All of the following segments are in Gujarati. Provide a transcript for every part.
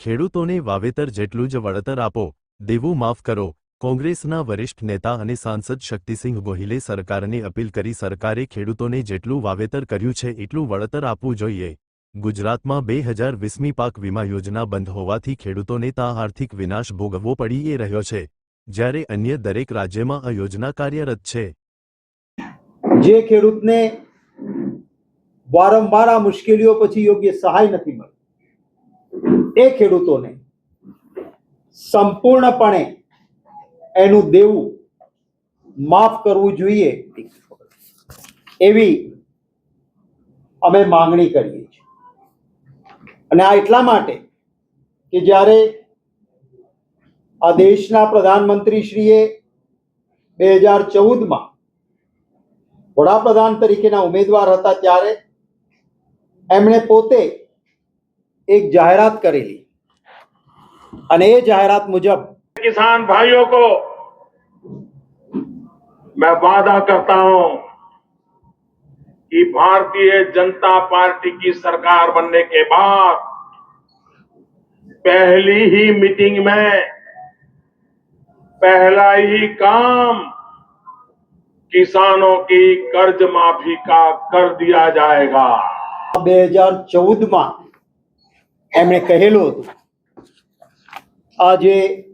ખેડૂતોને વાવેતર જેટલું જ વળતર આપો, દેવું માફ કરો. કોંગ્રેસના વરિષ્ઠ નેતા અને સાંસદ શક્તિસિંહ ગોહિલે સરકારને અપીલ કરી, સરકારે ખેડૂતોને જેટલું વાવેતર કર્યું છે, એટલું વળતર આપવું જોઈએ. ગુજરાતમાં બે હજાર વીસમી પાક વીમા યોજના બંધ હોવાથી ખેડૂતોને તા આર્થિક વિનાશ ભોગવવો પડી એ રહ્યો છે. જ્યારે અન્ય દરેક રાજ્યમાં આ યોજના કાર્યરત છે. જે ખેડૂતને વારંવાર આ મુશ્કેલીઓ પછી યોગ્ય સહાય નથી મળી એ ખેડૂતોને સંપૂર્ણપણે એનું દેવું માફ કરવું જોઈએ એવી અમે માંગણી કરીએ છીએ. અને આ એટલા માટે કે જ્યારે આ દેશના પ્રધાનમંત્રીશ્રીએ બે હજાર ચૌદમાં વડાપ્રધાન તરીકેના ઉમેદવાર હતા ત્યારે એમણે પોતે એક જાહેરાત કરેલી અને એ જાહેરાત મુજબ किसान भाइयों को मैं वादा करता हूं कि भारतीय जनता पार्टी की सरकार बनने के बाद पहली ही मीटिंग में पहला ही काम किसानों की कर्ज माफी का कर दिया जाएगा બે હજાર ચૌદમાં એમણે કહેલું હતું. આજે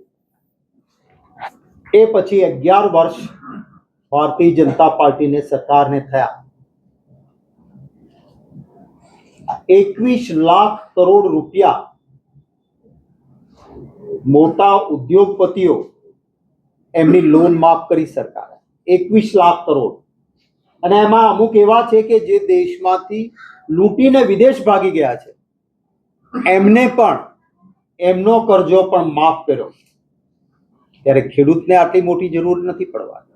એ પછી અગિયાર વર્ષ ભારતીય જનતા પાર્ટીને સરકારને થયા. એકવીસ લાખ કરોડ રૂપિયા મોટા ઉદ્યોગપતિઓ એમની લોન માફ કરી સરકારે. એકવીસ લાખ કરોડ. અને એમાં અમુક એવા છે કે જે દેશમાંથી લૂંટીને વિદેશ ભાગી ગયા છે. એમને પણ એમનો કરજો પણ માફ કર્યો. ત્યારે ખેડૂતને આટલી મોટી જરૂર નથી પડવાની.